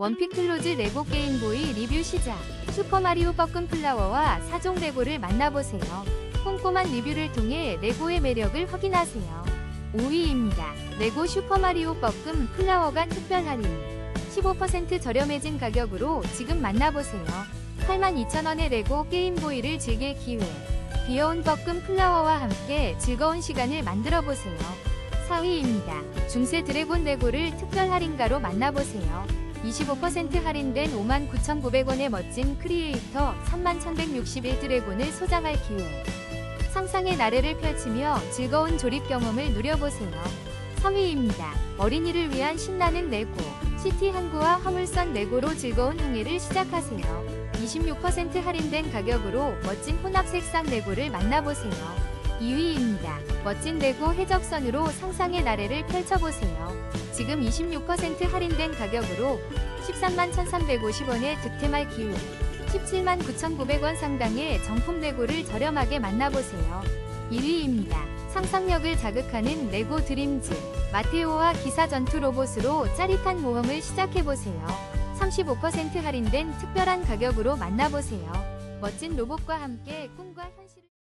원픽 클로즈 레고 게임보이 리뷰 시작. 슈퍼마리오 뻐끔 플라워와 사종 레고를 만나보세요. 꼼꼼한 리뷰를 통해 레고의 매력을 확인하세요. 5위입니다. 레고 슈퍼마리오 뻐끔 플라워가 특별 할인. 15% 저렴해진 가격으로 지금 만나보세요. 82,000원의 레고 게임보이를 즐길 기회. 귀여운 뻐끔 플라워와 함께 즐거운 시간을 만들어 보세요. 4위입니다. 중세 드래곤 레고를 특별 할인가로 만나보세요. 25% 할인된 59,900원의 멋진 크리에이터 31,161 드래곤을 소장할 기회. 상상의 나래를 펼치며 즐거운 조립 경험을 누려보세요. 3위입니다. 어린이를 위한 신나는 레고. 시티 항구와 화물선 레고로 즐거운 항해를 시작하세요. 26% 할인된 가격으로 멋진 혼합 색상 레고를 만나보세요. 2위입니다. 멋진 레고 해적선으로 상상의 나래를 펼쳐보세요. 지금 26% 할인된 가격으로 13만 1,350원에 득템할 기회. 17만 9,900원 상당의 정품 레고를 저렴하게 만나보세요. 1위입니다. 상상력을 자극하는 레고 드림즈. 마테오와 기사 전투 로봇으로 짜릿한 모험을 시작해보세요. 35% 할인된 특별한 가격으로 만나보세요. 멋진 로봇과 함께 꿈과 현실을